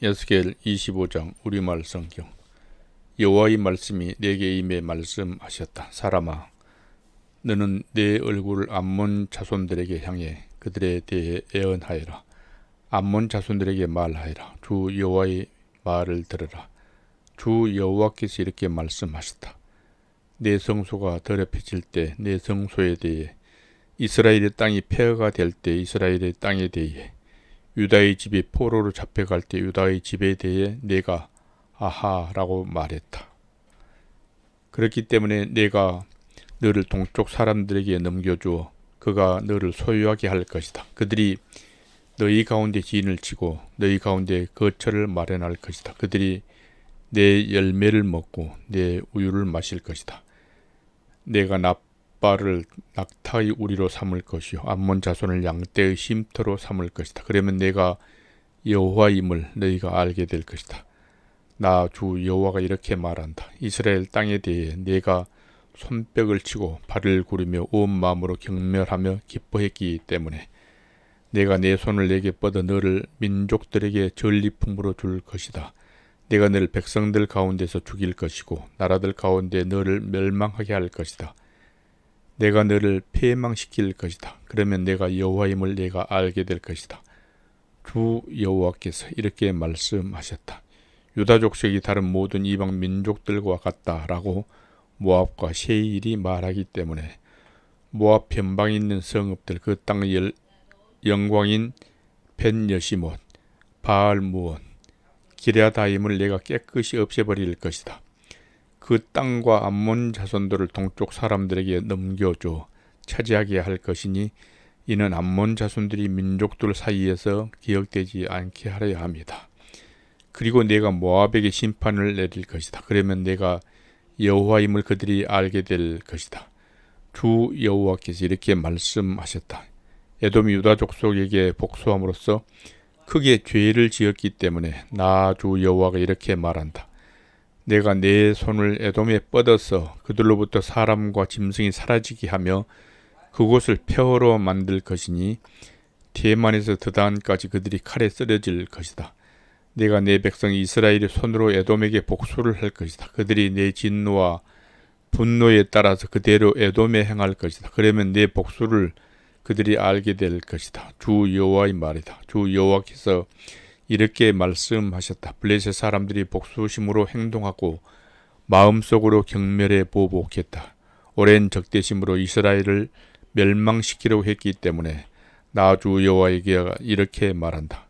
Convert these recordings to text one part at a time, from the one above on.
에스겔 25장 우리말 성경 여호와의 말씀이 내게 임해 말씀하셨다. 사람아, 너는 내 얼굴을 암몬 자손들에게 향해 그들에 대해 애언하여라. 암몬 자손들에게 말하여라. 주 여호와의 말을 들으라. 주 여호와께서 이렇게 말씀하셨다. 내 성소가 더럽혀질 때 내 성소에 대해 이스라엘의 땅이 폐허가 될 때 이스라엘의 땅에 대해 유다의 집이 포로로 잡혀갈 때 유다의 집에 대해 내가 아하라고 말했다. 그렇기 때문에 내가 너를 동쪽 사람들에게 넘겨주어 그가 너를 소유하게 할 것이다. 그들이 너희 가운데 지인을 치고 너희 가운데 거처를 마련할 것이다. 그들이 내 열매를 먹고 내 우유를 마실 것이다. 내가 나 빠를 낙타의 우리로 삼을 것이요 암몬 자손을 양떼의 쉼터로 삼을 것이다. 그러면 내가 여호와임을 너희가 알게 될 것이다. 나 주 여호와가 이렇게 말한다. 이스라엘 땅에 대해 내가 손뼉을 치고 발을 구르며 온 마음으로 경멸하며 기뻐했기 때문에 내가 내 손을 내게 뻗어 너를 민족들에게 전리품으로 줄 것이다. 내가 너를 백성들 가운데서 죽일 것이고 나라들 가운데 너를 멸망하게 할 것이다. 내가 너를 폐망시킬 것이다. 그러면 내가 여호와임을 내가 알게 될 것이다. 주 여호와께서 이렇게 말씀하셨다. 유다 족속이 다른 모든 이방 민족들과 같다라고 모압과 세일이 말하기 때문에 모압 변방에 있는 성읍들 그 땅의 영광인 벤여시못, 바알무온, 기레아다임을 내가 깨끗이 없애버릴 것이다. 그 땅과 암몬 자손들을 동쪽 사람들에게 넘겨줘 차지하게 할 것이니 이는 암몬 자손들이 민족들 사이에서 기억되지 않게 하려 합니다. 그리고 내가 모압에게 심판을 내릴 것이다. 그러면 내가 여호와임을 그들이 알게 될 것이다. 주 여호와께서 이렇게 말씀하셨다. 에돔 유다 족속에게 복수함으로써 크게 죄를 지었기 때문에 나 주 여호와가 이렇게 말한다. 내가 내 손을 에돔에 뻗어서 그들로부터 사람과 짐승이 사라지게 하며 그곳을 폐허로 만들 것이니 대만에서 드단까지 그들이 칼에 쓰러질 것이다. 내가 내 백성 이스라엘의 손으로 에돔에게 복수를 할 것이다. 그들이 내 진노와 분노에 따라서 그대로 에돔에 행할 것이다. 그러면 내 복수를 그들이 알게 될 것이다. 주 여호와의 말이다. 주 여호와께서 이렇게 말씀하셨다. 블레셋 사람들이 복수심으로 행동하고 마음속으로 경멸에 보복했다. 오랜 적대심으로 이스라엘을 멸망시키려고 했기 때문에 나주 여호와에게 이렇게 말한다.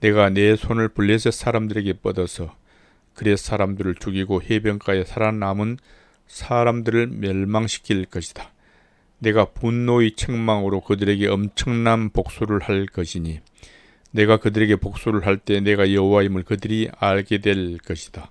내가 내 손을 블레셋 사람들에게 뻗어서 그레 사람들을 죽이고 해변가에 살아남은 사람들을 멸망시킬 것이다. 내가 분노의 책망으로 그들에게 엄청난 복수를 할 것이니 내가 그들에게 복수를 할 때 내가 여호와임을 그들이 알게 될 것이다.